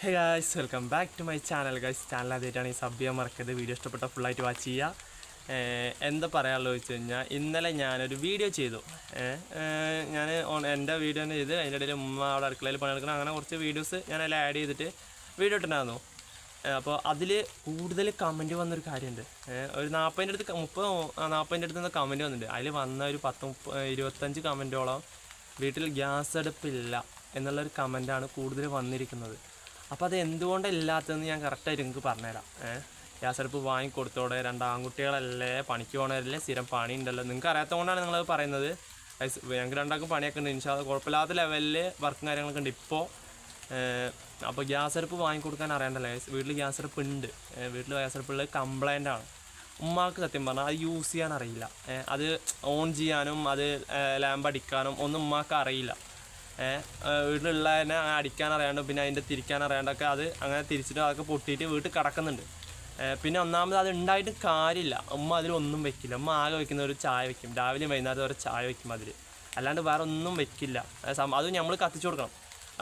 Hey guys welcome back to my channel guys channel ആദ്യമായിട്ടാണ് ഈ സബ്യം മറക്കരുത്. വീഡിയോ ഇഷ്ടപ്പെട്ട ഫുള്ളായിട്ട് വാച്ച് ചെയ്യുക എന്താ പറയാനുള്ളത് വെച്ച് കഴിഞ്ഞാൽ ഇന്നലെ ഞാനൊരു വീഡിയോ ചെയ്തു. ഞാൻ എന്റെ വീഡിയോ തന്നെ ചെയ്ത് അതിന്റെ ഇടയിൽ ഉമ്മ അവിടെ അടുക്കളയിൽ പണിയെടുക്കണം അങ്ങനെ കുറച്ച് വീഡിയോസ് ഞാൻ അതിൽ ആഡ് ചെയ്തിട്ട് വീഡിയോ ഇട്ടിട്ടുണ്ടായിരുന്നു. അപ്പോൾ അതിൽ കൂടുതൽ കമന്റ് വന്നൊരു കാര്യമുണ്ട് ഒരു നാൽപ്പതിന്റെ അടുത്ത് മുപ്പത് നാൽപ്പതിന്റെ അടുത്ത് നിന്ന് കമന്റ് വന്നിട്ടുണ്ട്. അതിൽ വന്ന ഒരു പത്ത് മുപ്പ ഇരുപത്തഞ്ച് കമന്റോളം വീട്ടിൽ ഗ്യാസ് അടുപ്പില്ല എന്നുള്ളൊരു കമന്റാണ് കൂടുതൽ വന്നിരിക്കുന്നത്. അപ്പോൾ അത് എന്തുകൊണ്ടാണ് ഇല്ലാത്തതെന്ന് ഞാൻ കറക്റ്റായിട്ട് നിങ്ങൾക്ക് പറഞ്ഞുതരാം. ഏഹ് ഗ്യാസ് അടുപ്പ് വാങ്ങിക്കൊടുത്തോടെ രണ്ട് ആൺകുട്ടികളല്ലേ പണിക്ക് പോകണവരല്ലേ സ്ഥിരം പണി ഉണ്ടല്ലോ നിങ്ങൾക്ക് അറിയാത്തതുകൊണ്ടാണ് നിങ്ങളത് പറയുന്നത്. ഞങ്ങൾക്ക് രണ്ടാൾക്കും പണിയൊക്കെ ഉണ്ട്. ഇൻഷാ കുഴപ്പമില്ലാത്ത ലെവലിൽ വർക്കും കാര്യങ്ങളൊക്കെ ഉണ്ട് ഇപ്പോൾ അപ്പോൾ ഗ്യാസ് അടുപ്പ് വാങ്ങിക്കൊടുക്കാൻ അറിയണ്ടല്ലോ വീട്ടിൽ ഗ്യാസ് അടുപ്പ് ഉണ്ട്. വീട്ടിൽ ഗ്യാസ് അടുപ്പുള്ളത് കംപ്ലൈന്റ് ആണ്. ഉമ്മാക്ക് സത്യം പറഞ്ഞാൽ അത് യൂസ് ചെയ്യാൻ അറിയില്ല. അത് ഓൺ ചെയ്യാനും അത് ലാമ്പ് അടിക്കാനും ഒന്നും ഉമ്മാക്ക് അറിയില്ല. വീട്ടിലുള്ളതിനെ അടിക്കാൻ അറിയാണ്ട് പിന്നെ അതിന്റെ തിരിക്കാൻ അറിയാണ്ടൊക്കെ അത് അങ്ങനെ തിരിച്ചിട്ട് അതൊക്കെ പൊട്ടിയിട്ട് വീട്ടിൽ കിടക്കുന്നുണ്ട്. പിന്നെ ഒന്നാമത് അത് ഉണ്ടായിട്ട് കാര്യമില്ല. ഉമ്മ അതിലൊന്നും വെക്കില്ല. ഉമ്മ ആകെ വെക്കുന്ന ഒരു ചായ വെക്കും. രാവിലെ വൈകുന്നേരം ഒരു ചായ വെക്കും അതിൽ. അല്ലാണ്ട് വേറെ ഒന്നും വെക്കില്ല. അത് നമ്മൾ കത്തിച്ചു കൊടുക്കണം.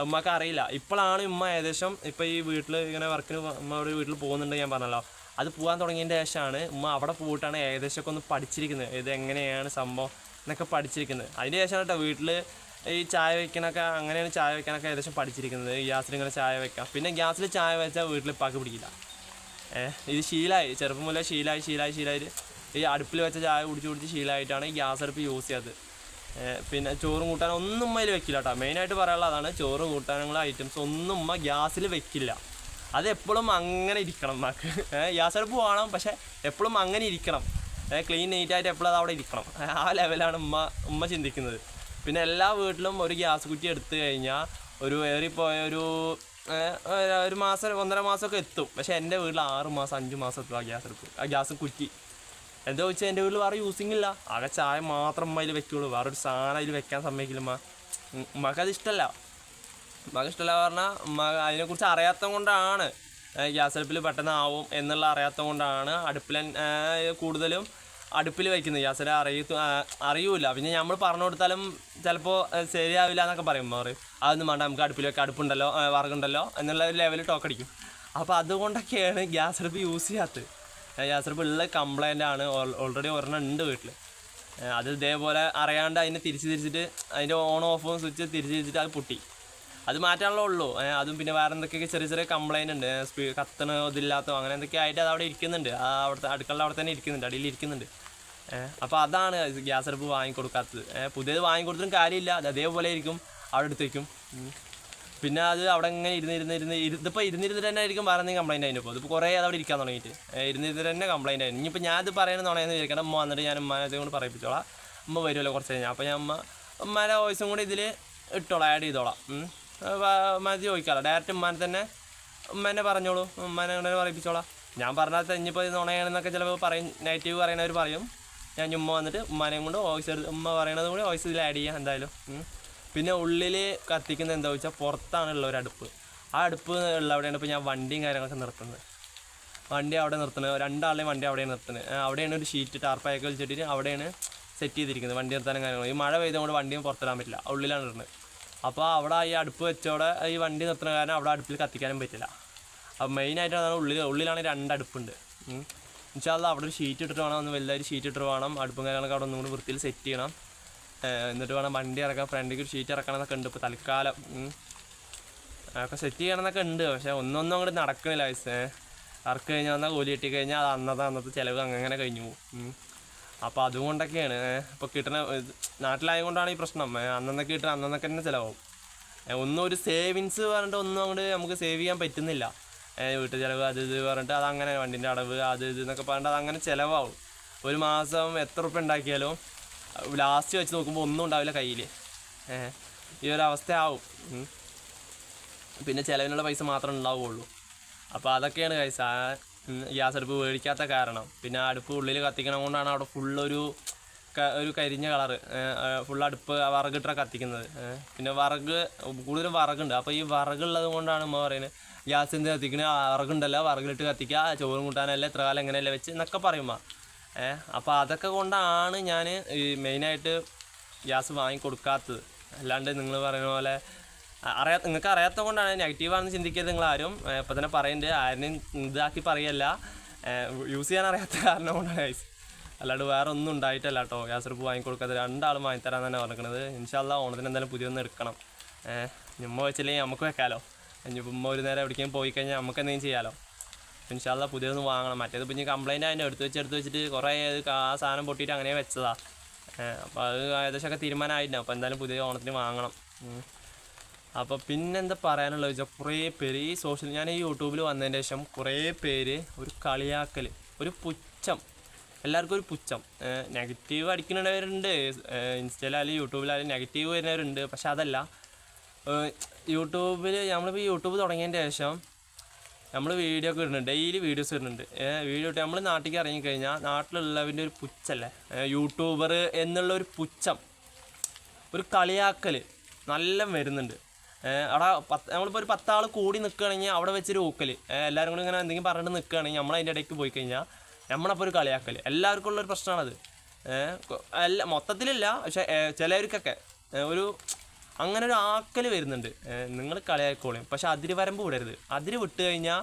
ഉമ്മക്ക് അറിയില്ല. ഇപ്പോഴാണ് ഉമ്മ ഏകദേശം ഇപ്പോൾ ഈ വീട്ടിൽ ഇങ്ങനെ വർക്കിന് ഉമ്മ ഒരു വീട്ടിൽ പോകുന്നുണ്ട് ഞാൻ പറഞ്ഞല്ലോ. അത് പോകാൻ തുടങ്ങിയതിന്റെ ശേഷമാണ് ഉമ്മ അവിടെ പോയിട്ടാണ് ഏകദേശമൊക്കെ ഒന്ന് പഠിച്ചിരിക്കുന്നത്. ഇത് എങ്ങനെയാണ് സംഭവം എന്നൊക്കെ പഠിച്ചിരിക്കുന്നത്. അതിന്റെ ശേഷമാണ് കേട്ടോ വീട്ടിൽ ഈ ചായ വെക്കാനൊക്കെ അങ്ങനെയാണ് ചായ വെക്കാനൊക്കെ ഏകദേശം പഠിച്ചിരിക്കുന്നത്. ഗ്യാസിൽ ഇങ്ങനെ ചായ വെക്കാം. പിന്നെ ഗ്യാസിൽ ചായ വെച്ചാൽ വീട്ടിൽ പാക്ക് പിടിക്കില്ല. ഇത് ശീലമായി ചെറുപ്പം മുതലേ ശീലമായി ശീലമായി ശീലമായി ഈ അടുപ്പിൽ വെച്ച ചായ കുടിച്ച് കുടിച്ച് ശീലമായിട്ടാണ് ഈ ഗ്യാസ് അടുപ്പ് യൂസ് ചെയ്യാത്തത് പിന്നെ ചോറും കൂട്ടാനും ഒന്നും അതിൽ വെക്കില്ല കേട്ടോ മെയിനായിട്ട് പറയാനുള്ള അതാണ് ചോറ് കൂട്ടാനുള്ള ഐറ്റംസ് ഒന്നും ഉമ്മ ഗ്യാസിൽ വെക്കില്ല. അത് എപ്പോഴും അങ്ങനെ ഇരിക്കണം ഏഹ് ഗ്യാസ് അടുപ്പ് വേണം പക്ഷേ എപ്പോഴും അങ്ങനെ ഇരിക്കണം. ക്ലീൻ നീറ്റായിട്ട് എപ്പോഴും അത് അവിടെ ഇരിക്കണം. ആ ലെവലാണ് ഉമ്മ ഉമ്മ ചിന്തിക്കുന്നത്. പിന്നെ എല്ലാ വീട്ടിലും ഒരു ഗ്യാസ് കുറ്റി എടുത്തു കഴിഞ്ഞാൽ ഒരു ഏറിപ്പോയ ഒരു ഒരു- മാസം ഒന്നര മാസമൊക്കെ എത്തും. പക്ഷേ എന്റെ വീട്ടിൽ ആറ് മാസം അഞ്ച് മാസം എത്തും ആ ഗ്യാസ് എടുക്കും ആ ഗ്യാസ് കുറ്റി. എന്താ വെച്ചാൽ എന്റെ വീട്ടിൽ വേറെ യൂസിങ് ഇല്ല. ആകെ ചായ മാത്രം അതിൽ വെക്കുള്ളൂ. വേറെ ഒരു സാധനം അതിൽ വെക്കാൻ സമ്മതിക്കില്ല അത് ഇഷ്ടമല്ല ഉമ്മക്ക് ഇഷ്ടമല്ല പറഞ്ഞാൽ ഉമ്മ അതിനെക്കുറിച്ച് അറിയാത്തത് കൊണ്ടാണ് ഗ്യാസ് അടുപ്പിൽ പെട്ടെന്ന് ആവും എന്നുള്ള അറിയാത്തത് കൊണ്ടാണ് അടുപ്പിൽ കൂടുതലും അടുപ്പിൽ വയ്ക്കുന്നത് യാസര അറിയത്തു അറിയൂല. പിന്നെ നമ്മൾ പറഞ്ഞു കൊടുത്താലും ചിലപ്പോൾ ശരിയാവില്ല എന്നൊക്കെ പറയും. ഉമ്മ പറയും അതൊന്നും വേണ്ട നമുക്ക് അടുപ്പിൽ വെക്കാം. അടുപ്പുണ്ടല്ലോ വറകുണ്ടല്ലോ എന്നുള്ള ഒരു ലെവലിൽ ടോക്കടിക്കും അപ്പോൾ അതുകൊണ്ടൊക്കെയാണ് ഗ്യാസ് അടുപ്പ് യൂസ് ചെയ്യാത്തത്. ഗ്യാസ് അടുപ്പ് ഉള്ള കംപ്ലൈന്റ് ആണ് ഓൾറെഡി ഒരെണ്ണം ഉണ്ട് വീട്ടിൽ അത് ഇതേപോലെ അറിയാണ്ട് അതിനെ തിരിച്ച് തിരിച്ചിട്ട് അതിന്റെ ഓൺ ഓഫ് സ്വിച്ച് തിരിച്ച് തിരിച്ചിട്ട് അത് പൊട്ടി. അത് മാറ്റാനുള്ള ഉള്ളൂ. അതും പിന്നെ വേറെ എന്തൊക്കെയൊക്കെ ചെറിയ ചെറിയ കംപ്ലൈന്റ് ഉണ്ട്. സ്പീഡ് കത്തണോ ഇതില്ലാത്തോ അങ്ങനെ എന്തൊക്കെ ആയിട്ട് അത് അവിടെ ഇരിക്കുന്നുണ്ട്. ആ അവിടുത്തെ അടുക്കള അവിടെ തന്നെ ഇരിക്കുന്നുണ്ട്. അടിയിൽ ഇരിക്കുന്നുണ്ട്. അപ്പോൾ അതാണ് ഗ്യാസ് അടുപ്പ് വാങ്ങിക്കൊടുക്കാത്തത്. പുതിയത് വാങ്ങിക്കൊടുത്തിട്ടും കാര്യമില്ല. അത് അതേപോലെ ഇരിക്കും അവിടെ എടുത്തേക്കും പിന്നെ അത് അവിടെ ഇങ്ങനെ ഇരുന്ന് ഇരുന്ന് ഇതിപ്പോൾ ഇരുന്നിരുന്നിട്ട് തന്നെ ആയിരിക്കും വേറെ എന്തെങ്കിലും കംപ്ലൈന്റ് ആയിരുന്നു ഇപ്പോൾ അതിപ്പോൾ കുറേ അത് അവിടെ ഇരിക്കാൻ തുടങ്ങിയിട്ട്. ഇരുന്നിരുന്നിട്ട് തന്നെ കംപ്ലൈന്റ് ആയിരുന്നു ഇനിയിപ്പോൾ ഞാൻ ഇത് പറയണമെന്നുണ്ടെന്ന് വിചാരിക്കണം അമ്മ വന്നിട്ട് ഞാൻ ഉമ്മാനത്തെ കൊണ്ട് പറയിപ്പിച്ചോളാം. അമ്മ വരുമല്ലോ കുറച്ച് കഴിഞ്ഞാൽ അപ്പോൾ ഞാൻ അമ്മ ഉമ്മാരെ വോയിസും കൂടി ഇതിൽ ഇട്ടോളാം. ആഡ് ചെയ്തോളാം. ഉമ്മ ചോദിക്കാമല്ലോ ഡയറക്റ്റ് ഉമ്മാനെ തന്നെ ഉമ്മേനെ പറഞ്ഞോളൂ. ഉമ്മാനെ കൊണ്ട് പറയിപ്പിച്ചോളാം. ഞാൻ പറഞ്ഞാൽ തെഞ്ഞിപ്പോൾ നുണയാണെന്നൊക്കെ ചിലപ്പോൾ പറയും. നെഗറ്റീവ് പറയണവർ പറയും. ഞാൻ ഉമ്മ വന്നിട്ട് ഉമ്മാനെയും കൊണ്ട് വോയിസ് എടുത്ത് ഉമ്മ പറയണത് കൂടി വോയിസ് ഇതിൽ ആഡ് ചെയ്യാം എന്തായാലും. പിന്നെ ഉള്ളിൽ കത്തിക്കുന്നത് എന്താ വെച്ചാൽ പുറത്താണുള്ള ഒരു അടുപ്പ്. ആ അടുപ്പ് ഉള്ള അവിടെയാണ് ഇപ്പോൾ ഞാൻ വണ്ടിയും കാര്യങ്ങളൊക്കെ നിർത്തുന്നത്. വണ്ടി അവിടെ നിർത്തുന്നത്. രണ്ടാളെയും വണ്ടി അവിടെയാണ് നിർത്തുന്നത്. അവിടെയാണ് ഒരു ഷീറ്റ് ടാർപ്പായൊക്കെ വെച്ചിട്ട് അവിടെയാണ് സെറ്റ് ചെയ്തിരിക്കുന്നത് വണ്ടി നിർത്താനും കാര്യങ്ങളും. ഈ മഴ പെയ്തുകൊണ്ട് വണ്ടിയും പുറത്തിടാൻ പറ്റില്ല. ഉള്ളിലാണ് ഇടുന്നത്. അപ്പോൾ അവിടെ ഈ അടുപ്പ് വെച്ചോടെ ഈ വണ്ടി നിർത്തുന്ന കാരണം അവിടെ അടുപ്പിൽ കത്തിക്കാനും പറ്റില്ല. അപ്പോൾ മെയിനായിട്ട് അതാണ് ഉള്ളിൽ ഉള്ളിലാണ് രണ്ട് അടുപ്പുണ്ട്. എന്നുവെച്ചാൽ അവിടെ ഒരു ഷീറ്റ് ഇട്ടിട്ട് വേണം ഒന്ന് വലിയൊരു ഷീറ്റ് ഇട്ടിട്ട് വേണം. അടുപ്പും കാര്യങ്ങളൊക്കെ അവിടെ ഒന്നും കൂടി വൃത്തിയിൽ സെറ്റ് ചെയ്യണം. എന്നിട്ട് വേണം വണ്ടി ഇറക്കാൻ. ഫ്രണ്ടിലേക്ക് ഒരു ഷീറ്റ് ഇറക്കണം എന്നൊക്കെ ഉണ്ട് ഇപ്പോൾ തൽക്കാലം. അതൊക്കെ സെറ്റ് ചെയ്യണമെന്നൊക്കെ ഉണ്ട് പക്ഷേ ഒന്നൊന്നും അങ്ങോട്ട് നടക്കണില്ല വയസ്സ് ഇറക്കി കഴിഞ്ഞാൽ വന്നാൽ കൂലി കിട്ടി കഴിഞ്ഞാൽ അത് അന്നത്തെ അന്നത്തെ ചിലവ് അങ്ങനെ കഴിഞ്ഞു പോകും അപ്പോൾ അതുകൊണ്ടൊക്കെയാണ് ഇപ്പോൾ കിട്ടണ നാട്ടിലായത് കൊണ്ടാണ് ഈ പ്രശ്നം. അന്നൊക്കെ കിട്ടണ അന്നന്നൊക്കെ തന്നെ ചിലവാകും. ഒന്നും ഒരു സേവിങ്സ് പറഞ്ഞിട്ട് ഒന്നും അങ്ങോട്ട് നമുക്ക് സേവ് ചെയ്യാൻ പറ്റുന്നില്ല. വീട്ടു ചിലവ് അത് ഇത് പറഞ്ഞിട്ട് അതങ്ങനെ വണ്ടിന്റെ അടവ് അത് ഇത് എന്നൊക്കെ പറഞ്ഞിട്ട് അതങ്ങനെ ചിലവാകും. ഒരു മാസം എത്ര റുപ്യ ഉണ്ടാക്കിയാലും ലാസ്റ്റ് വെച്ച് നോക്കുമ്പോൾ ഒന്നും ഉണ്ടാവില്ല കയ്യിൽ ഈ ഒരു അവസ്ഥയാവും. പിന്നെ ചിലവിനുള്ള പൈസ മാത്രമേ ഉണ്ടാവുകയുള്ളൂ അപ്പോൾ അതൊക്കെയാണ് കൈസ ഗ്യാസ് അടുപ്പ് മേടിക്കാത്ത കാരണം. പിന്നെ അടുപ്പ് ഉള്ളിൽ കത്തിക്കണ കൊണ്ടാണ് അവിടെ ഫുള്ളൊരു ഒരു കരിഞ്ഞ കളറ് ഫുൾ അടുപ്പ് വറകിട്ടാണ് കത്തിക്കുന്നത്. പിന്നെ വറക് കൂടുതലും വറകുണ്ട്. അപ്പോൾ ഈ വറകുള്ളത് കൊണ്ടാണ് ഉമ്മ പറയുന്നത് ഗ്യാസ് എന്ത് കത്തിക്കണേ? വറകുണ്ടല്ലോ വറകിലിട്ട് കത്തിക്കുക ചോറും കൂട്ടാനല്ലേ ഇത്ര കാലം എങ്ങനെയല്ലേ വെച്ച് എന്നൊക്കെ പറയുമ്പോൾ ഏഹ് അപ്പോൾ അതൊക്കെ കൊണ്ടാണ് ഞാൻ ഈ മെയിനായിട്ട് ഗ്യാസ് വാങ്ങിക്കൊടുക്കാത്തത്. അല്ലാണ്ട് നിങ്ങൾ പറയുന്ന പോലെ അറിയാത്ത നിങ്ങൾക്ക് അറിയാത്തത് കൊണ്ടാണ് നെഗറ്റീവാണെന്ന് ചിന്തിക്കരുത് നിങ്ങൾ ആരും ഇപ്പം തന്നെ പറയുന്നുണ്ട് ആരും ഇതാക്കി പറയല്ല. യൂസ് ചെയ്യാൻ അറിയാത്ത കാരണം കൊണ്ടാണ് ഗൈസ് അല്ലാണ്ട് വേറെ ഒന്നും ഉണ്ടായിട്ടല്ല കേട്ടോ യാസർപ്പ് വാങ്ങിക്കൊടുക്കാതെ രണ്ടാളും വാങ്ങിത്തരാൻ തന്നെ പറഞ്ഞിരിക്കുന്നത് ഇൻഷാല്ല ഓണത്തിന് എന്തായാലും പുതിയൊന്ന് എടുക്കണം. ഞമ്മ വെച്ചില്ലെങ്കിൽ നമുക്ക് വെക്കാമല്ലോ ഇനിയിപ്പോൾ ഉമ്മ ഒരു നേരം എവിടേക്കും പോയി കഴിഞ്ഞാൽ നമുക്ക് എന്തെങ്കിലും ചെയ്യാമല്ലോ ഇൻഷാല്ല പുതിയതൊന്ന് വാങ്ങണം. മറ്റേത് പിന്നെ കംപ്ലൈന്റ് അതിന്റെ എടുത്ത് വെച്ച് എടുത്ത് വെച്ചിട്ട് കുറേ ആ സാധനം പൊട്ടിയിട്ട് അങ്ങനെ വെച്ചതാണ് അപ്പോൾ അത് ഏകദേശമൊക്കെ തീരുമാനമായിട്ടുണ്ടാവും അപ്പോൾ എന്തായാലും പുതിയ ഓണത്തിന് വാങ്ങണം. അപ്പോൾ പിന്നെന്താ പറയാനുള്ളത് വെച്ചാൽ കുറേ പേര് ഈ സോഷ്യൽ ഞാൻ ഈ യൂട്യൂബിൽ വന്നതിന് ശേഷം കുറേ പേര് ഒരു കളിയാക്കൽ ഒരു പുച്ഛം എല്ലാവർക്കും ഒരു പുച്ഛം. നെഗറ്റീവ് അടിക്കുന്നവരുണ്ട് ഇൻസ്റ്റയിലായാലും യൂട്യൂബിലായാലും നെഗറ്റീവ് വരുന്നവരുണ്ട് പക്ഷെ അതല്ല. യൂട്യൂബിൽ നമ്മളിപ്പോൾ യൂട്യൂബ് തുടങ്ങിയതിന് ശേഷം നമ്മൾ വീഡിയോ ഒക്കെ ഇടുന്നുണ്ട് ഡെയിലി വീഡിയോസ് ഇടുന്നുണ്ട്. വീഡിയോ ഇട്ട് നമ്മൾ നാട്ടിലേക്ക് ഇറങ്ങിക്കഴിഞ്ഞാൽ നാട്ടിലുള്ളവന്റെ ഒരു പുച്ഛല്ലേ? യൂട്യൂബർ എന്നുള്ള ഒരു പുച്ഛം ഒരു കളിയാക്കൽ നല്ല വരുന്നുണ്ട്. അവിടെ പത്ത് നമ്മളിപ്പോൾ ഒരു പത്താൾ കൂടി നിൽക്കുകയാണെങ്കിൽ അവിടെ വെച്ചൊരു ഊക്കൽ എല്ലാവരും കൂടി ഇങ്ങനെ എന്തെങ്കിലും പറഞ്ഞിട്ട് നിൽക്കുകയാണെങ്കിൽ നമ്മൾ അതിന്റെ ഇടയ്ക്ക് പോയി കഴിഞ്ഞാൽ നമ്മളപ്പോൾ ഒരു കളിയാക്കൽ എല്ലാവർക്കും ഉള്ളൊരു പ്രശ്നമാണത് അല്ല മൊത്തത്തിലില്ല പക്ഷേ ചിലവർക്കൊക്കെ ഒരു അങ്ങനെ ഒരു ആക്കൽ വരുന്നുണ്ട്. നിങ്ങൾ കളിയാക്കോളും. പക്ഷേ അതിര് വരമ്പ് വിടരുത്. അതിര് വിട്ട് കഴിഞ്ഞാൽ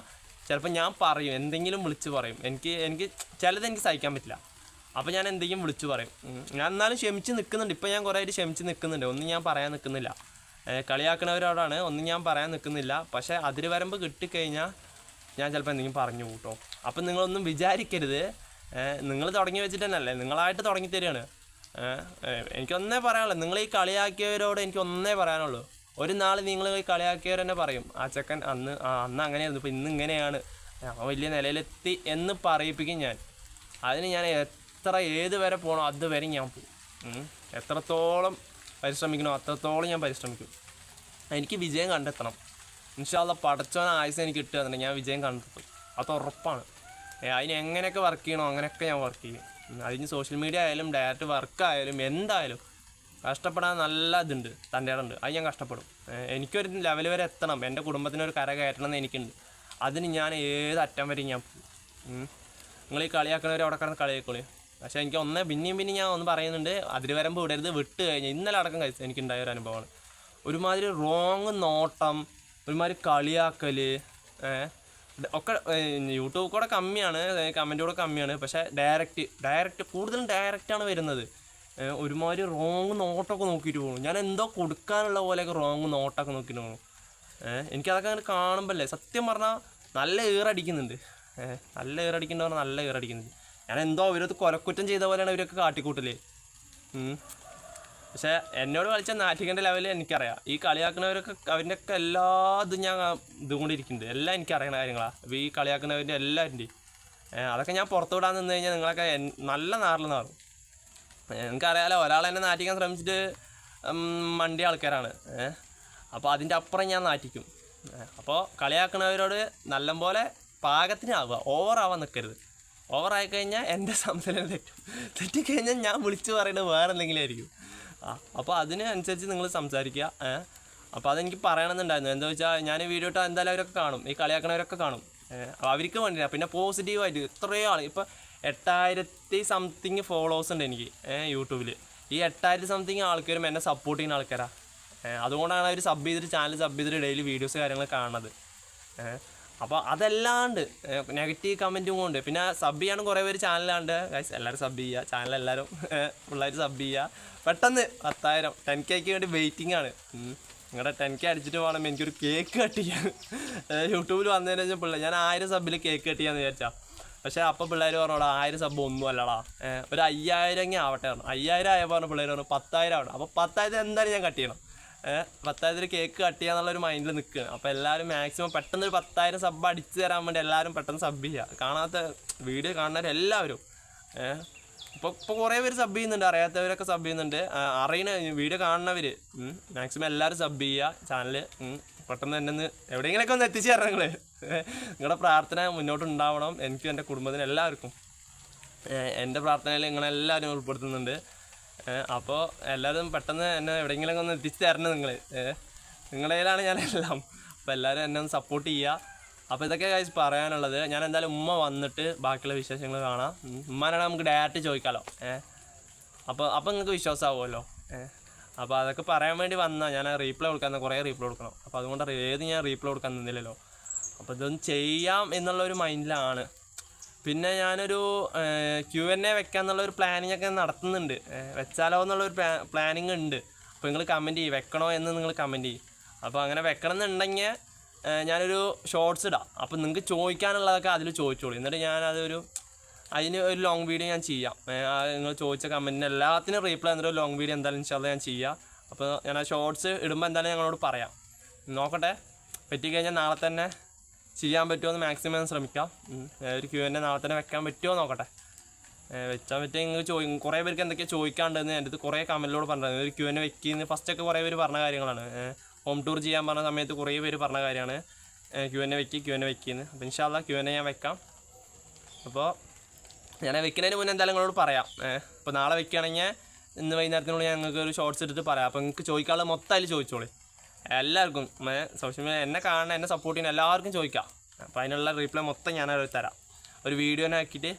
ചിലപ്പോൾ ഞാൻ പറയും എന്തെങ്കിലും വിളിച്ച് പറയും. എനിക്ക് എനിക്ക് ചിലത് എനിക്ക് സഹിക്കാൻ പറ്റില്ല. അപ്പോൾ ഞാൻ എന്തെങ്കിലും വിളിച്ച് പറയും. ഞാൻ എന്നാലും ക്ഷമിച്ച് നിൽക്കുന്നുണ്ട് ഇപ്പോൾ ഞാൻ കുറേ ആയിട്ട് ക്ഷമിച്ച് നിൽക്കുന്നുണ്ട് ഒന്നും ഞാൻ പറയാൻ നിൽക്കുന്നില്ല കളിയാക്കണവരോടാണ് ഒന്നും ഞാൻ പറയാൻ നിൽക്കുന്നില്ല. പക്ഷേ അതിരുവരമ്പ് കിട്ടിക്കഴിഞ്ഞാൽ ഞാൻ ചിലപ്പോൾ എന്തെങ്കിലും പറഞ്ഞു കൂട്ടോ. അപ്പം നിങ്ങളൊന്നും വിചാരിക്കരുത്. നിങ്ങൾ തുടങ്ങി വെച്ചിട്ട് തന്നെയല്ലേ നിങ്ങളായിട്ട് തുടങ്ങി തരികയാണ്. എനിക്കൊന്നേ പറയാനുള്ളൂ നിങ്ങൾ ഈ കളിയാക്കിയവരോട് എനിക്ക് ഒന്നേ പറയാനുള്ളൂ. ഒരു നാൾ നിങ്ങൾ ഈ കളിയാക്കിയവർ തന്നെ പറയും ആ ചെക്കൻ അന്ന് ആ അന്ന് അങ്ങനെയായിരുന്നു ഇപ്പം ഇന്ന് ഇങ്ങനെയാണ്. അവൻ വലിയ നിലയിലെത്തി എന്ന് പറയിപ്പിക്കും ഞാൻ. അതിന് ഞാൻ എത്ര ഏത് വരെ പോകണോ അതുവരെ ഞാൻ പോകും. എത്രത്തോളം പരിശ്രമിക്കണോ. അത്രത്തോളം ഞാൻ പരിശ്രമിക്കും. എനിക്ക് വിജയം കണ്ടെത്തണം. ഇൻഷാല്ല പടച്ചോൻ ആയുസ് എനിക്ക് കിട്ടുകയെന്നുണ്ടെങ്കിൽ ഞാൻ വിജയം കണ്ടെത്തും. അത് ഉറപ്പാണ്. അതിന് എങ്ങനെയൊക്കെ വർക്ക് ചെയ്യണോ അങ്ങനെയൊക്കെ ഞാൻ വർക്ക് ചെയ്യും. അതിന് സോഷ്യൽ മീഡിയ ആയാലും ഡയറക്റ്റ് വർക്കായാലും എന്തായാലും കഷ്ടപ്പെടാൻ നല്ല ഇതുണ്ട്. തന്റെ ഇടമുണ്ട് അത് ഞാൻ കഷ്ടപ്പെടും. എനിക്കൊരു ലെവൽ വരെ എത്തണം. എന്റെ കുടുംബത്തിനൊരു കര കയറ്റണം എന്ന് എനിക്കുണ്ട്. അതിന് ഞാൻ ഏത് അറ്റം വരെയും ഞാൻ പോകും നിങ്ങൾ ഈ കളിയാക്കണവരെ അവിടെ കിടന്ന് കളിയാക്കോളി. പക്ഷേ എനിക്ക് ഒന്ന് പിന്നെയും പിന്നെ ഞാൻ ഒന്ന് പറയുന്നുണ്ട്. അതിര് വരമ്പ് വിടരുത് വിട്ട് കഴിഞ്ഞാൽ ഇന്നലെ അടക്കം കഴിച്ചു എനിക്കുണ്ടായ ഒരു അനുഭവമാണ്. ഒരുമാതിരി റോങ് നോട്ടം ഒരുമാതിരി കളിയാക്കൽ ഒക്കെ യൂട്യൂബ് കൂടെ കമ്മിയാണ് കമന്റ് കൂടെ കമ്മിയാണ്. പക്ഷേ ഡയറക്റ്റ് ഡയറക്റ്റ് കൂടുതലും ഡയറക്റ്റാണ് വരുന്നത്. ഒരുമാതിരി റോങ് നോട്ടൊക്കെ നോക്കിയിട്ട് പോകും ഞാൻ എന്തോ കൊടുക്കാനുള്ള പോലെയൊക്കെ റോങ് നോട്ടൊക്കെ നോക്കിയിട്ട് പോകും എനിക്കതൊക്കെ അങ്ങനെ കാണുമ്പോഴല്ലേ സത്യം പറഞ്ഞാൽ നല്ല ഏറടിക്കുന്നുണ്ട്. ഏഹ് നല്ല ഏറടിക്കുന്നുണ്ട് പറഞ്ഞാൽ നല്ല ഏറടിക്കുന്നുണ്ട്. ഞാൻ എന്തോ അവരത് കൊലക്കുറ്റം ചെയ്ത പോലെയാണ് ഇവരൊക്കെ കാട്ടിക്കൂട്ടൽ. പക്ഷേ എന്നോട് കളിച്ച നാറ്റിക്കേണ്ട ലെവലിൽ എനിക്കറിയാം. ഈ കളിയാക്കുന്നവരൊക്കെ അവന്റെ ഒക്കെ എല്ലാ ഇതും ഞാൻ ഇതും കൊണ്ടിരിക്കുന്നുണ്ട് എല്ലാം എനിക്കറിയണ കാര്യങ്ങളാണ് അപ്പോൾ ഈ കളിയാക്കുന്നവന്റെ എല്ലാവരുടെയും അതൊക്കെ ഞാൻ പുറത്തു വിടാൻ നിന്ന് കഴിഞ്ഞാൽ നിങ്ങളൊക്കെ നല്ല നാറിൽ നാറും എനിക്കറിയാലോ ഒരാൾ എന്നെ നാറ്റിക്കാൻ ശ്രമിച്ചിട്ട് മണ്ടി മണ്ടിയ ആൾക്കാരാണ്. അപ്പോൾ അതിന്റെ അപ്പുറം ഞാൻ നാറ്റിക്കും. അപ്പോൾ കളിയാക്കുന്നവരോട് നല്ലപോലെ പാകത്തിനാവുക ഓവറാവാൻ നിൽക്കരുത് ഓവറായി കഴിഞ്ഞാൽ എന്റെ സംസാരം തെറ്റും. തെറ്റിക്കഴിഞ്ഞാൽ ഞാൻ വിളിച്ചു പറയുന്നത് വേറെ എന്തെങ്കിലും ആയിരിക്കും. ആ അപ്പോൾ അതിനനുസരിച്ച് നിങ്ങൾ സംസാരിക്കുക അപ്പോൾ അതെനിക്ക് പറയണമെന്നുണ്ടായിരുന്നു. എന്താ വെച്ചാൽ ഞാൻ വീഡിയോ ഇട്ടാൽ എന്തായാലും അവരൊക്കെ കാണും. ഈ കളിയാക്കണവരൊക്കെ കാണും. അപ്പോൾ അവർക്ക് വേണ്ടിയില്ല പിന്നെ പോസിറ്റീവായിട്ട് ഇത്രയും ആൾ ഇപ്പോൾ എട്ടായിരത്തി സംതിങ് ഫോളോവേഴ്സ് ഉണ്ട് എനിക്ക് യൂട്യൂബിൽ ഈ എട്ടായിരത്തി സംതിങ് ആൾക്കാരും എന്നെ സപ്പോർട്ട് ചെയ്യുന്ന ആൾക്കാരാണ് അതുകൊണ്ടാണ് അവർ സബ് ചെയ്തിട്ട് ചാനൽ സബ് ചെയ്തിട്ട് ഡെയിലി വീഡിയോസ് കാര്യങ്ങൾ കാണുന്നത് അപ്പോൾ അതല്ലാണ്ട് നെഗറ്റീവ് കമന്റും കൊണ്ട് പിന്നെ സബ് ചെയ്യാൻ കുറേ പേര് ചാനലാണ്ട് എല്ലാവരും സബ് ചെയ്യുക ചാനൽ എല്ലാവരും പിള്ളേർ സബ് ചെയ്യുക പെട്ടെന്ന് പത്തായിരം ടെൻ കെക്ക് വേണ്ടി വെയിറ്റിംഗ് ആണ്. നിങ്ങളുടെ ടെൻ കെ അടിച്ചിട്ട് വേണം എനിക്കൊരു കേക്ക് കട്ട് ചെയ്യാൻ. യൂട്യൂബിൽ വന്നതിന് ശേഷം പിള്ളേർ ഞാൻ ആയിരം സബ്ബിൽ കേക്ക് കട്ട് ചെയ്യാന്ന് വിചാരിച്ചാൽ പക്ഷേ അപ്പോൾ പിള്ളേർ പറഞ്ഞോടാ ആയിരം സബ് ഒന്നും അല്ലടാ. ഒരു അയ്യായിരം ആവട്ടെ പറഞ്ഞു. അയ്യായിരം ആയ പറഞ്ഞു പിള്ളേർ പറഞ്ഞു പത്തായിരം ആവട്ടെ അപ്പോൾ പത്തായിരം എന്തായാലും ഞാൻ കട്ട് ചെയ്യണം. പത്തായിരത്തിൽ കേക്ക് കട്ട് ചെയ്യാന്നുള്ളൊരു മൈൻഡിൽ നിൽക്കുകയാണ് അപ്പോൾ എല്ലാവരും മാക്സിമം പെട്ടെന്ന് ഒരു പത്തായിരം സബ് അടിച്ചു തരാൻ വേണ്ടി എല്ലാവരും പെട്ടെന്ന് സബ് ചെയ്യുക കാണാത്ത വീഡിയോ കാണുന്നവർ എല്ലാവരും. ഇപ്പോൾ ഇപ്പോൾ കുറേ പേര് സബ് ചെയ്യുന്നുണ്ട്. അറിയാത്തവരൊക്കെ സബ് ചെയ്യുന്നുണ്ട്. അറിയണ വീഡിയോ കാണുന്നവർ മാക്സിമം എല്ലാവരും സബ് ചെയ്യുക ചാനൽ പെട്ടെന്ന് തന്നെ ഒന്ന് എവിടെയെങ്കിലൊക്കെ ഒന്ന് എത്തിച്ചു തരണം നിങ്ങൾ നിങ്ങളുടെ പ്രാർത്ഥന മുന്നോട്ട് ഉണ്ടാവണം എനിക്കും എന്റെ കുടുംബത്തിന് എല്ലാവർക്കും. എന്റെ പ്രാർത്ഥനയിൽ നിങ്ങളെല്ലാവരും ഉൾപ്പെടുത്തുന്നുണ്ട്. അപ്പോൾ എല്ലാവരും പെട്ടെന്ന് എന്നെ എവിടെയെങ്കിലും ഒന്ന് എത്തിച്ചു തരണം നിങ്ങൾ നിങ്ങളുടെ കയ്യിലാണ് എല്ലാം. അപ്പോൾ എല്ലാവരും എന്നെ ഒന്ന് സപ്പോർട്ട് ചെയ്യുക അപ്പോൾ ഇതൊക്കെ കാര്യം പറയാനുള്ളത് ഞാൻ എന്തായാലും ഉമ്മ വന്നിട്ട് ബാക്കിയുള്ള വിശേഷങ്ങൾ കാണാം. ഉമ്മാനാണ് നമുക്ക് ഡയറക്റ്റ് ചോദിക്കാമല്ലോ ഏഹ് അപ്പോൾ അപ്പോൾ നിങ്ങൾക്ക് വിശ്വാസമാവുമല്ലോ ഏഹ് അപ്പോൾ അതൊക്കെ പറയാൻ വേണ്ടി വന്നാൽ ഞാൻ റീപ്ലൈ കൊടുക്കാൻ കുറേ റീപ്ലൈ കൊടുക്കണം. അപ്പോൾ അതുകൊണ്ട് ഏത് ഞാൻ റീപ്ലൈ കൊടുക്കാൻ നിന്നില്ലല്ലോ. അപ്പോൾ ഇതൊന്നും ചെയ്യാം എന്നുള്ള ഒരു മൈൻഡിലാണ് പിന്നെ ഞാനൊരു ക്യു എൻ എ വെക്കാന്നുള്ള ഒരു പ്ലാനിങ് ഒക്കെ നടത്തുന്നുണ്ട്. വെച്ചാലോ എന്നുള്ള ഒരു പ്ലാനിങ് ഉണ്ട്. അപ്പോൾ നിങ്ങൾ കമന്റ് ചെയ്യും. വെക്കണോ എന്ന് നിങ്ങൾ കമന്റ് ചെയ്യും. അപ്പോൾ അങ്ങനെ വെക്കണം എന്നുണ്ടെങ്കിൽ ഞാനൊരു ഷോർട്സ് ഇടാം. അപ്പോൾ നിങ്ങൾക്ക് ചോദിക്കാനുള്ളതൊക്കെ അതിൽ ചോദിച്ചോളൂ. എന്നിട്ട് ഞാനതൊരു അതിന് ഒരു ലോങ് വീഡിയോ ഞാൻ ചെയ്യാം. നിങ്ങൾ ചോദിച്ച കമന്റിന് എല്ലാത്തിനും റീപ്ലൈ എന്നിട്ട് ലോങ് വീഡിയോ എന്തായാലും ഇൻഷാല്ല ഞാൻ ചെയ്യാം. അപ്പോൾ ഞാൻ ആ ഷോർട്സ് ഇടുമ്പോൾ എന്തായാലും ഞങ്ങളോട് പറയാം. നോക്കട്ടെ. പറ്റിക്കഴിഞ്ഞാൽ നാളെ തന്നെ ചെയ്യാൻ പറ്റുമോ എന്ന് മാക്സിമം ശ്രമിക്കാം. ഒരു ക്യൂ എന്നെ നാളെ തന്നെ വെക്കാൻ പറ്റുമോ നോക്കട്ടെ. വെച്ചാൽ പറ്റിയ നിങ്ങൾ ചോ കുറേ പേർക്ക് എന്തൊക്കെയാണ് ചോദിക്കാണ്ടെന്ന് എന്റെ അടുത്ത് കുറേ കമന്റിലൂടെ പറഞ്ഞത് ഒരു ക്യൂ എന്നെ വെക്കുന്ന ഫസ്റ്റൊക്കെ കുറേ പേര് പറഞ്ഞ കാര്യങ്ങളാണ്. ഹോം ടൂർ ചെയ്യാൻ പറഞ്ഞ സമയത്ത് കുറേ പേര് പറഞ്ഞ കാര്യമാണ്. ക്യൂ എന്നെ വെക്കി ക്യൂ എന്നെ വെക്കിയെന്ന് അപ്പോൾ ഇൻഷാല്ല ക്യൂ എന്നെ ഞാൻ വെക്കാം. അപ്പോൾ ഞാൻ വെക്കുന്നതിന് മുന്നേ എന്തായാലും നിങ്ങളോട് പറയാം. അപ്പോൾ നാളെ വെക്കുകയാണെങ്കിൽ ഇന്ന് വൈകുന്നേരത്തിനുള്ളിൽ നിങ്ങൾക്ക് ഒരു ഷോർട്സ് എടുത്ത് പറയാം. അപ്പോൾ നിങ്ങൾക്ക് ചോദിക്കാനുള്ള മൊത്തം അതിൽ ചോദിച്ചോളി. എല്ലാവർക്കും സോഷ്യൽ മീഡിയ എന്നെ കാണുന്ന എന്നെ സപ്പോർട്ട് ചെയ്യുന്ന എല്ലാവർക്കും ചോദിക്കാം. അപ്പോൾ അതിനുള്ള റീപ്ലൈ മൊത്തം ഞാൻ തരാം. ഒരു വീഡിയോനെ ആക്കിയിട്ട്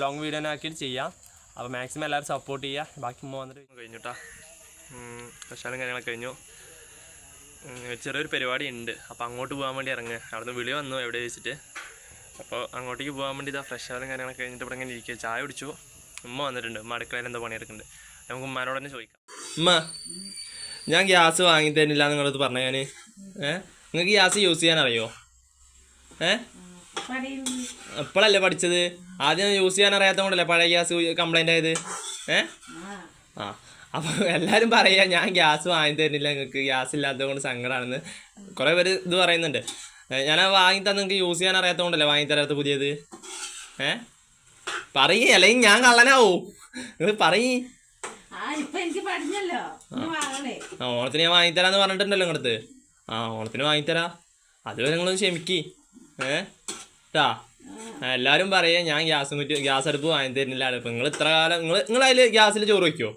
ലോങ് വീഡിയോനെ ആക്കിയിട്ട് ചെയ്യാം. അപ്പോൾ മാക്സിമം എല്ലാവരും സപ്പോർട്ട് ചെയ്യുക ബാക്കി ഉമ്മ വന്നിട്ട് കഴിഞ്ഞുട്ടാ. പ്രശ്നം കാര്യങ്ങളൊക്കെ കഴിഞ്ഞു. ചെറിയൊരു പരിപാടി ഉണ്ട്. അപ്പോൾ അങ്ങോട്ട് പോകാൻ വേണ്ടി ഇറങ്ങുക അവിടുന്ന് വിളി വന്നു എവിടെ വെച്ചിട്ട്. അപ്പോൾ അങ്ങോട്ടേക്ക് പോകാൻ വേണ്ടി ഇതാ ഫ്രഷ് ആവും കാര്യങ്ങളൊക്കെ കഴിഞ്ഞിട്ട് ഇവിടെ ഇങ്ങനെ ഇരിക്കുക ചായ കുടിച്ചു. ഉമ്മ വന്നിട്ടുണ്ട്. ഉമ്മ അടുക്കളയിൽ എന്തോ പണിയെടുക്കുന്നുണ്ട്. നമുക്ക് ഉമ്മാനോട് തന്നെ ചോദിക്കാം. ഉമ്മ ഞാൻ ഗ്യാസ് വാങ്ങി തരുന്നില്ല നിങ്ങളത് പറഞ്ഞ ഞാൻ ഏഹ് നിങ്ങൾക്ക് ഗ്യാസ് യൂസ് ചെയ്യാൻ അറിയോ? ഏഹ് എപ്പോഴല്ലേ പഠിച്ചത്? ആദ്യം യൂസ് ചെയ്യാൻ അറിയാത്ത കൊണ്ടല്ലേ പഴയ ഗ്യാസ് കംപ്ലൈന്റ് ആയത്? ഏഹ് ആ. അപ്പോൾ എല്ലാവരും പറയാ ഞാൻ ഗ്യാസ് വാങ്ങി തരുന്നില്ല നിങ്ങൾക്ക് ഗ്യാസ് ഇല്ലാത്തത് കൊണ്ട് സങ്കടമാണെന്ന് കുറേ പേര് ഇത് പറയുന്നുണ്ട്. ഞാൻ വാങ്ങി തന്നെ നിങ്ങൾക്ക് യൂസ് ചെയ്യാൻ അറിയാത്തത് കൊണ്ടല്ലേ വാങ്ങി തരാത്ത പുതിയത്? ഏഹ് പറയേ അല്ലെങ്കിൽ ഞാൻ കള്ളനാവോ. നിങ്ങൾ പറയേ. ആ. ഓണത്തിന് ഞാൻ വാങ്ങിത്തരാന്ന് പറഞ്ഞിട്ടുണ്ടല്ലോ നിങ്ങളടുത്ത് ആ ഓണത്തിന് വാങ്ങിത്തരാ. അതുവരെ നിങ്ങളൊന്ന് ക്ഷമിക്കി. ഏ? ട്ടാ. ആ, എല്ലാവരും പറയാ ഞാൻ ഗ്യാസ് കുറ്റി ഗ്യാസ് അടുപ്പ് വാങ്ങി തരുന്നില്ല അടുപ്പ് നിങ്ങൾ ഇത്ര കാലം നിങ്ങൾ നിങ്ങൾ അതിൽ ഗ്യാസിൽ ചോറ് വെക്കോ?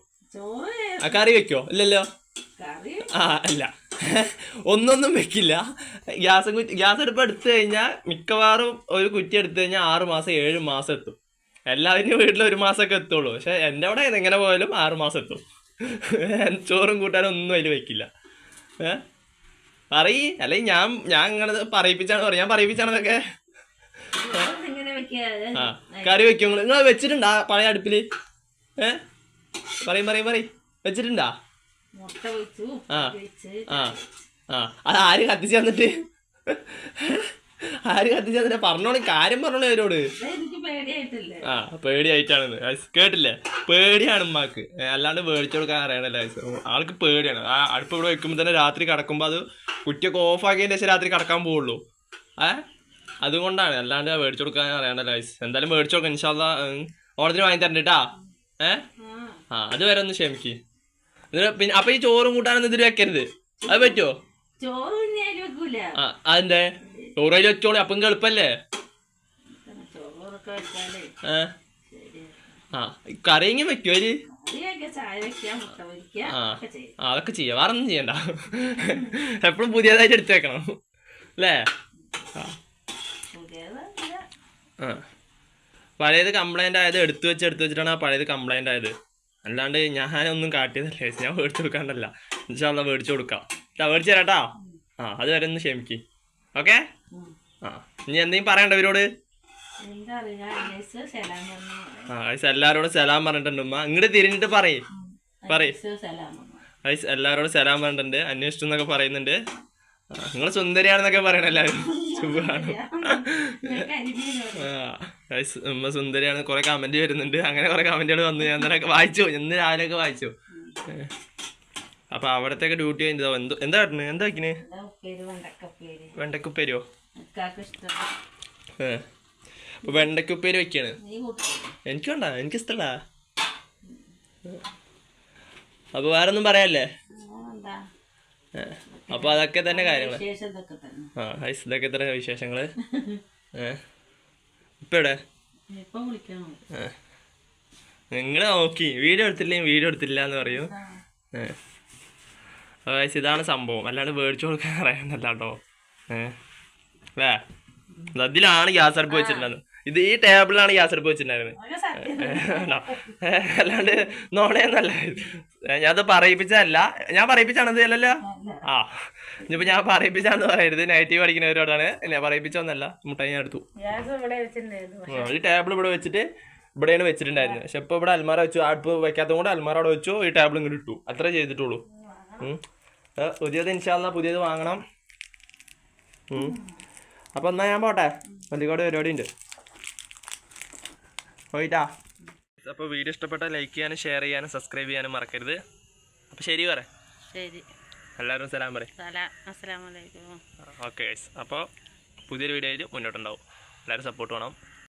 ആ കറി വെക്കോ? ഇല്ലല്ലോ? ആ അല്ല ഒന്നൊന്നും വെക്കില്ല. ഗ്യാസ് കുറ്റി ഗ്യാസ് അടുപ്പ് എടുത്തു കഴിഞ്ഞാൽ മിക്കവാറും ഒരു കുറ്റി എടുത്തു കഴിഞ്ഞാൽ ആറ് മാസം ഏഴ് മാസം എത്തും. എല്ലാവരുടെയും വീട്ടിൽ ഒരു മാസമൊക്കെ എത്തുള്ളൂ. പക്ഷെ എന്റെ അവിടെ എങ്ങനെ പോയാലും ആറ് മാസം എത്തും. ചോറും കൂട്ടാനും ഒന്നും അതിൽ വെക്കില്ല. ഏ? പറയ്. അല്ലെങ്കിൽ ഞാൻ ഞാൻ ഇങ്ങനെ പറയിപ്പിച്ചാണ് പറയാം. ഞാൻ പറയിപ്പിച്ചാണെന്നൊക്കെ ആ കറി വെക്കും നിങ്ങൾ നിങ്ങൾ വെച്ചിട്ടുണ്ടാ പഴയ അടുപ്പിൽ ഏ? പറയും പറയും പറയും. വെച്ചിട്ടുണ്ടാ? ആ. ആ ആ. അത് ആര് കത്തിച്ച് തന്നിട്ട്? ആര് കത്തിച്ച തന്നിട്ട് പറഞ്ഞോളി? കാര്യം പറഞ്ഞോളി അവരോട്. ആ പേടിയായിട്ടാണെന്ന് കേട്ടില്ലേ? പേടിയാണ് ഉമ്മാക്ക്. അല്ലാണ്ട് മേടിച്ചു കൊടുക്കാൻ അറിയണല്ല ആൾക്ക് പേടിയാണ്. ആ അടുപ്പ് ഇവിടെ വെക്കുമ്പോൾ തന്നെ രാത്രി കിടക്കുമ്പോൾ അത് കുറ്റിയൊക്കെ ഓഫ് ആക്കിയതിന് ശേഷം രാത്രി കിടക്കാൻ പോവുള്ളൂ. ഏ? അതുകൊണ്ടാണ്. അല്ലാണ്ട് മേടിച്ചു കൊടുക്കാൻ അറിയണല്ല എന്തായാലും മേടിച്ചു കൊടുക്കാം ഇൻഷാല്ല ഓണത്തിന് വാങ്ങി തരണ്ട് ഏ? ആ. അതുവരെ ഒന്ന് ക്ഷമിക്ക്. പിന്നെ അപ്പൊ ഈ ചോറും കൂട്ടാനൊന്നും ഇതിൽ വെക്കരുത്. അത് പറ്റുമോ ചോറ് ആ അതിന്റെ ചോറ് അതിൽ വെച്ചോളി അപ്പം എളുപ്പല്ലേ? ആ കറിയെങ്കിൽ വെക്കുമോ പൊരിക്കാം ആ. അതൊക്കെ ചെയ്യാം. വേറെ ഒന്നും ചെയ്യണ്ട. എപ്പോഴും പുതിയതായിട്ട് എടുത്തു വെക്കണം. അല്ലേ? ആ. പഴയത് കംപ്ലൈന്റ് ആയത് എടുത്തു വെച്ച് എടുത്തു വെച്ചിട്ടാണ് ആ പഴയത് കംപ്ലൈന്റ് ആയത്. അല്ലാണ്ട് ഞാനൊന്നും കാട്ടിയതല്ലേ. ഞാൻ മേടിച്ചു കൊടുക്കാണ്ടല്ല. എന്നുവെച്ചാൽ മേടിച്ചു കൊടുക്കാം. മേടിച്ചു തരാട്ടാ ആ അത് വരെ ഒന്ന് ക്ഷമിക്ക്. ഓക്കെ. ആ. ഇനി എന്തെങ്കിലും പറയണ്ട ഇവരോട്? ആ എല്ലാരോടും സലാം പറഞ്ഞിട്ടുണ്ട് ഉമ്മ. ഇങ്ങോട്ട് തിരിഞ്ഞിട്ട് പറയ്. പറയ്. എല്ലാരോടും സലാം പറഞ്ഞിട്ടുണ്ട്. അന്വേഷിച്ചു എന്നൊക്കെ പറയുന്നുണ്ട് നിങ്ങൾ സുന്ദരിയാണെന്നൊക്കെ പറയണ എല്ലാവരും. സുഖമാണ് ഉമ്മ സുന്ദരിയാണ്. കുറെ കമന്റ് വരുന്നുണ്ട്. അങ്ങനെ കുറെ കമന്റുകൾ വന്നു. ഞാൻ ഇന്നലെ വായിച്ചു. ഇന്ന് രാവിലെയൊക്കെ വായിച്ചു. ഏ. അപ്പൊ അവിടത്തേക്ക് ഡ്യൂട്ടി കഴിഞ്ഞോ എന്തോ എന്താ എന്താ വയ്ക്കുന്നത് വെണ്ടക്കുപ്പേരിയോ? അപ്പൊ വെണ്ടക്കുപ്പേരി വെക്കാണ്. എനിക്ക് വേണ്ട എനിക്ക് ഇഷ്ടല്ല അപ്പൊ വേറൊന്നും പറയാല്ലേ. അപ്പൊ അതൊക്കെ തന്നെ കാര്യങ്ങൾ. ആ ഇതൊക്കെ തന്നെ വിശേഷങ്ങൾ. ഇപ്പൊ എവിടെ? നിങ്ങളെ നോക്കി. വീഡിയോ എടുത്തില്ലേ വീഡിയോ എടുത്തില്ല എന്ന് പറയൂ ഏ. അപ്പോൾ guys, ഇതാണ് സംഭവം. അല്ലാണ്ട് മേടിച്ചു കൊടുക്കാൻ അറിയാന്നല്ല കേട്ടോ. ഏ? അല്ലേ ഇതിലാണ് ഗ്യാസ് അടുപ്പ് വെച്ചിട്ടുള്ളത്. ഇത് ഈ ടേബിളിലാണ് ഗ്യാസ് അടുപ്പ് വെച്ചിട്ടുണ്ടായിരുന്നത്? അല്ലാണ്ട് നോണയൊന്നല്ല ഞാനത് പറയിപ്പിച്ചതല്ല. ഞാൻ പറയിപ്പിച്ചാണത് അല്ലല്ലോ? ആ. ഇനിയിപ്പോ ഞാൻ പറയിപ്പിച്ചാന്ന് പറയരുത്. നെഗറ്റീവ് അടിക്കുന്നവരോടാണ് ഞാൻ പറയിപ്പിച്ചൊന്നല്ല മുട്ടായി ഞാൻ എടുത്തു. ഈ ടേബിൾ ഇവിടെ വെച്ചിട്ട് ഇവിടെയാണ് വെച്ചിട്ടുണ്ടായിരുന്നത്. പക്ഷെ ഇപ്പൊ ഇവിടെ അൽമാര വെച്ചു. അടുപ്പ് വെക്കാത്തത് കൊണ്ട് അൽമാര അവിടെ വെച്ചു. ഈ ടേബിൾ ഇങ്ങോട്ട് ഇട്ടു. അത്രേ ചെയ്തിട്ടുള്ളൂ. പുതിയത് ഇൻഷാല്ല പുതിയത് വാങ്ങണം. അപ്പൊ എന്നാ ഞാൻ പോട്ടെ? പള്ളിക്കോട് പരിപാടി ഉണ്ട് പോയിട്ടാ. അപ്പോൾ വീഡിയോ ഇഷ്ടപ്പെട്ട ലൈക്ക് ചെയ്യാനും ഷെയർ ചെയ്യാനും സബ്സ്ക്രൈബ് ചെയ്യാനും മറക്കരുത്. അപ്പോൾ ശരി പറ. ശരി. എല്ലാവരും സലാം പറയും. ഓക്കെ അപ്പോൾ പുതിയൊരു വീഡിയോയിൽ മുന്നോട്ടുണ്ടാവും. എല്ലാവരും സപ്പോർട്ട് വേണം.